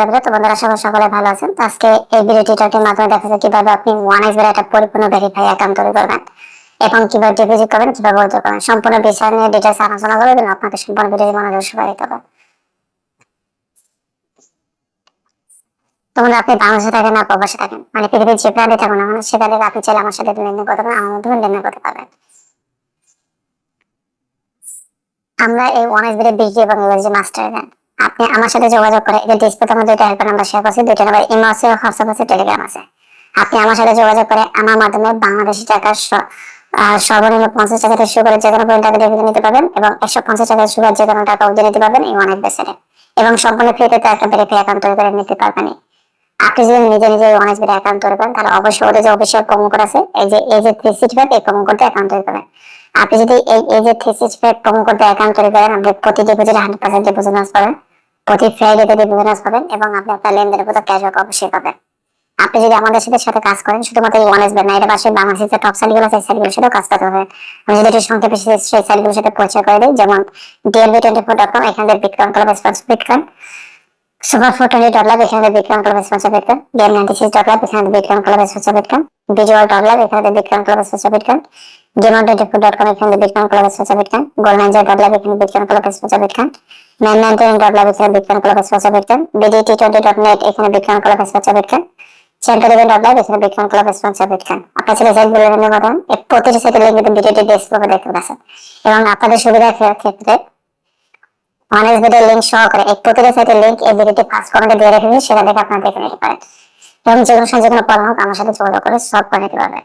দেবে তো বন্ধুরা, সবাই সকলে ভালো আছেন? তো আজকে এই মাধ্যমে দেখা যায় কীভাবে আপনি ওয়ান এক্স একটা পরিপূর্ণ ভেরিফাই অ্যাকাউন্ট তৈরি করবেন এবং কীভাবে ডিপোজিট করবেন, কীভাবে উইথড্র করবেন। সম্পূর্ণ বিষয় নিয়ে ডিটেলস আলোচনা আপনাকে সম্পূর্ণ মনোযোগ সহকারে হবে তখন আপনি বাংলাদেশে থাকেন না, প্রবাসে থাকেন? মানে পৃথিবীর যে থাকুন না কেন, সেখানে আপনি চাইলে আমার সাথে লেনদেন করতে আমার লেনদেন করতে পারবেন। আমরা এই ওয়ান এস বিডি বিজি এবং ইংরেজি মাস্টার দেন আপনি আমার সাথে যোগাযোগ করে এদের ডিসপ্লেতে আমার দুইটা হেল্প নাম্বার শেয়ার করছি, দুইটা নাম্বার ইমো আছে হোয়াটসঅ্যাপ আছে টেলিগ্রাম আছে। আপনি আমার সাথে যোগাযোগ করে আমার মাধ্যমে বাংলাদেশি টাকার সর্বনিম্ন পঞ্চাশ টাকা থেকে শুরু করে যে কোনো টাকা দিয়ে নিতে পারবেন এবং একশো পঞ্চাশ টাকা শুরু করে যে কোনো টাকা অবধি নিতে পারবেন এই অনেক বেসেটে এবং সম্পূর্ণ ফ্রিতে তো একটা ভেরিফাই অ্যাকাউন্ট তৈরি করে নিতে পারবেন আপনি যদি নিজে নিজে ওয়ান এসবির অ্যাকাউন্ট তৈরি করেন, তাহলে অবশ্যই ওদের যে অফিসিয়াল প্রোমো কোড আছে, এই যে এই যে থ্রি সিক্স ফাইভ এই প্রোমো কোডে অ্যাকাউন্ট তৈরি করবেন। আপনি যদি এই এই যে থ্রি সিক্স ফাইভ প্রোমো কোডে অ্যাকাউন্ট তৈরি করেন, আপনি প্রতি ডিপোজিটে হান্ড্রেড পার্সেন্ট ডিপোজিট পাবেন। প্রতি ফ্রাইডেতে ডিপোজিট পাবেন এবং আপনি আপনার লেনদেনের প্রতি ক্যাশব্যাক অবশ্যই পাবেন। আপনি যদি আমাদের সাথে সাথে কাজ করেন, শুধুমাত্র ওয়ান এসবেন না, এটা পাশে বাংলাদেশের যে টপ সাইটগুলো আছে সাইটগুলোর সাথেও কাজ করতে হবে আমি যদি একটু সংক্ষেপে সেই- সেই সাইটগুলোর সাথে পরিচয় করে দিই, যেমন DLB twenty four dot com এখানে Vikram club sponsor Vikram super four twenty dot love এখানে Vikram club sponsor Vikram game ninety six dot love এখানে Vikram club sponsor Vikram visual dot love এখানে বিক্রম ক্লাব স্পন্সর বিক্রম সুবিধার ক্ষেত্রে অনেক video link সহ এই প্রতিটা সাইটের লিঙ্ক এই ভিডিওটি ফার্স্ট কমেন্টে দিয়ে রেখেছি সেটা দেখে আপনারা দেখে নিতে পারেন এবং যে সময় হোক আমার সাথে যোগাযোগ করে সলভ করে নিতে পারবেন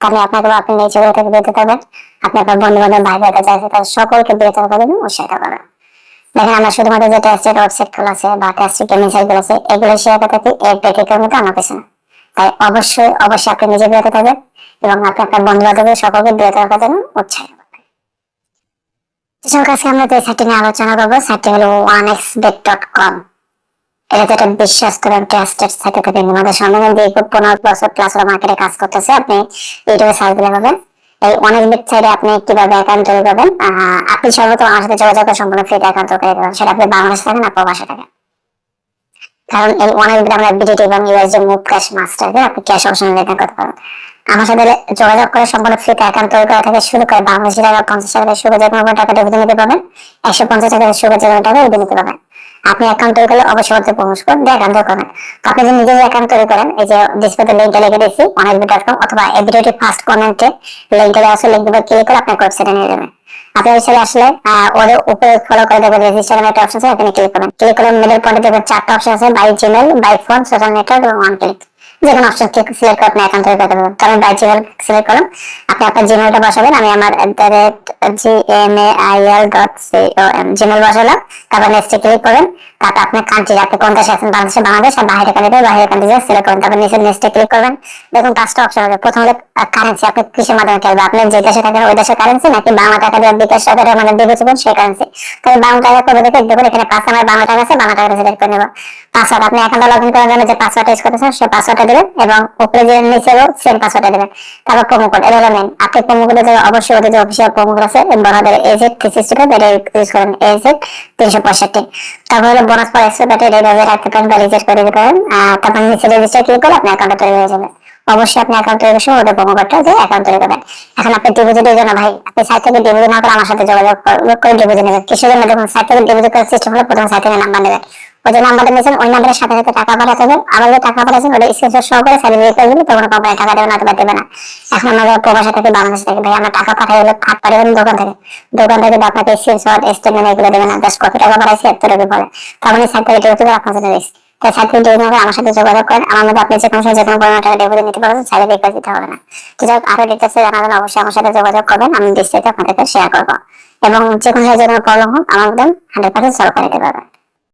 তাহলে আপনাকে আপনি নিচে থেকে বেরোতে পারবেন আপনি আপনার বন্ধু বান্ধব ভাই ভাইটা যাচ্ছে তার সকলকে বেরোতে পারবেন উৎসাহিত করবেন। দেখেন, আমরা শুধুমাত্র যে টেস্টেড ওয়েবসাইটগুলো আছে বা টেস্টেড গেমিং সাইটগুলো আছে, এগুলো শেয়ার করে থাকি এর প্র্যাকটিক্যাল মতো আমার পেছনে তাই অবশ্যই অবশ্যই আপনি নিজে বেরোতে থাকবেন এবং আপনি আপনার বন্ধু বান্ধবের সকলকে বেরোতে রাখার জন্য উৎসাহিত করবেন। আমরা যে সাইটটি নিয়ে আলোচনা করব সাইটটি হলো one X bet dot com এটা বিশ্বাস করেন ট্রাস্টেড সাইট আমাদের পনেরো বছর প্লাস মার্কেটে কাজ করতেছে, আপনি ইউটিউবে সার্চ দিলে পাবেন। এই অনেক ওয়েবসাইটে আপনি কীভাবে অ্যাকাউন্ট তৈরি করবেন আপনি সর্বপ্রথম আমার সাথে যোগাযোগ সম্পূর্ণ ফ্রি অ্যাকাউন্ট তৈরি করবেন। সেটা আপনি বাংলাদেশে থাকেন না প্রবাসে থাকেন। কারণ এই অনেক আমরা বিডিটি এবং মুভ ক্যাশ মাস্টার আপনি ক্যাশ অপশন লেনদেন করতে পারেন আমার সাথে যোগাযোগ করে সম্পূর্ণ ফ্রিতে অ্যাকাউন্ট তৈরি করা থেকে শুরু করে বাংলাদেশি পঞ্চাশ টাকা শুরু যে কোনো টাকা নিতে পারবেন। একশো পঞ্চাশ টাকা শুরু যে কোনো টাকা উঠে নিতে পারবেন। আপনি অ্যাকাউন্ট তৈরি করলে অবশ্যই ওদের প্রমোশ করুন, দিয়ে অ্যাকাউন্ট তৈরি করবেন তো আপনি যদি নিজেই অ্যাকাউন্ট তৈরি করেন, এই যে ডিসপ্লেতে লিঙ্কটা লিখে দিচ্ছি অনেকবি ডট কম অথবা এই ভিডিওটি ফার্স্ট কমেন্টে লিঙ্কটা দেওয়া আছে লিঙ্ক ক্লিক করে আপনার ওয়েবসাইটে নিয়ে যাবেন। আপনি ওয়েবসাইটে আসলে ওর উপরে ফলো করে দেখবেন রেজিস্টার একটা অপশন আছে এখানে ক্লিক করবেন। ক্লিক করে মিডল পয়েন্টে দেখবেন চারটা অপশন আছে by Gmail by phone social network এবং ওয়ান ক্লিক যে কোনো অপশন সিলেক্ট করে আপনি তৈরি করতে পারবেন কারণ বাই জিমেল সিলেক্ট করুন, আপনি আপনার জিমেলটা বসাবেন, আমি আমার G M A I L dot C O M Gmail বসালাম, তারপর নেক্সটে ক্লিক করবেন তারপর আপনার কান্ট্রি আপনি কোন দেশে বাংলাদেশে বাংলাদেশ আর বাইরে কান্ট্রি বাইরের কান্ট্রি সিলেক্ট করুন, তারপর নিচে নেক্সটে ক্লিক করবেন। দেখুন পাঁচটা অপশন হবে প্রথম হলো কারেন্সি আপনি কিসের মাধ্যমে খেলবেন। আপনি যে দেশে থাকেন, ওই দেশের কারেন্সি নাকি বাংলা টাকা দিয়ে বিকাশ টাকা মানে বিবেচবেন সেই কারেন্সি তাহলে বাংলা টাকা করবে দেখে দেখুন, এখানে পাঁচ আমার বাংলা টাকা আছে, বাংলা টাকা সিলেক্ট করে নেব। পাসওয়ার্ড আপনি অ্যাকাউন্টে লগ ইন করার জন্য যে পাসওয়ার্ড ইউজ করতেছেন, সেই পাসওয়ার্ডটা দেবেন এবং উপরে যে নিচে সেম পাসওয়ার্ডটা দেবেন। তারপর প্রোমো কোড এটা হলো মেন আপনি প্রোমো কোডে অবশ্যই ওদের যে অফিসিয়াল প্রোমো কোড আছে বড়দের এজেড থ্রি সিক্সটি ফাইভ এটা ইউজ করেন। এজেড তিনশো পঁয়ষট্টি। তারপর হলো বোনাস পর এক্সট্রা ব্যাটারি এইভাবে রাখতে পারেন বা রিচার্জ করে দিতে পারেন। তারপর নিচে রেজিস্টার ক্লিক করে আপনার অ্যাকাউন্টটা তৈরি হয়ে যাবে। অবশ্যই আপনি অ্যাকাউন্ট তৈরি করে ওদের প্রোমো কোডটা অ্যাকাউন্ট তৈরি করবেন। এখন আপনি ডিপোজিটের জন্য ভাই, আপনি সাইট থেকে ডিপোজিট না করে আমার সাথে যোগাযোগ করে ডিপোজিট নেবেন। কিসের জন্য দেখুন সাইট থেকে ডিপোজিট করার সিস্টেম হলো, প্রথম সাইট থেকে নাম্বার নেবেন। ওই যে নাম্বারটা নিয়েছেন ওই নাম্বারের সাথে সাথে টাকা হবে। আবার যে টাকা পাঠাচ্ছেন ওটা স্ক্রিনশট সহ করে সার্টিফিকেট করে দিলে তখন কোম্পানি টাকা দেবে না অথবা দেবে না। এখন আমাদের প্রবাসী থেকে বাংলাদেশ থেকে ভাই আমরা টাকা পাঠাই হলে খাত পাঠাবেন দোকান থেকে। দোকান থেকে আপনাকে স্ক্রিনশট স্টেটমেন্ট এগুলো দেবে না জাস্ট কত টাকা পাঠাইছি এত টাকা পড়ে তখন এই সাইট থেকে করে আপনার জন্য রিস্ক তাই সাইট থেকে আমার সাথে যোগাযোগ করেন। আমার মধ্যে আপনি যে কোনো সময় যে কোনো পরিমাণ টাকা ডিপোজিট নিতে পারবেন সাইডে দেখতে দিতে হবে না। তো যাই হোক, আরও ডিটেলসে জানার জন্য অবশ্যই আমার সাথে যোগাযোগ করবেন আমি ডিসপ্লেতে আপনাদেরকে শেয়ার করব। এবং যে কোনো সময় যে কোনো প্রবলেম হোক আমার মধ্যে হান্ড্রেড পার্সেন্ট সলভ করে দিতে পারবেন।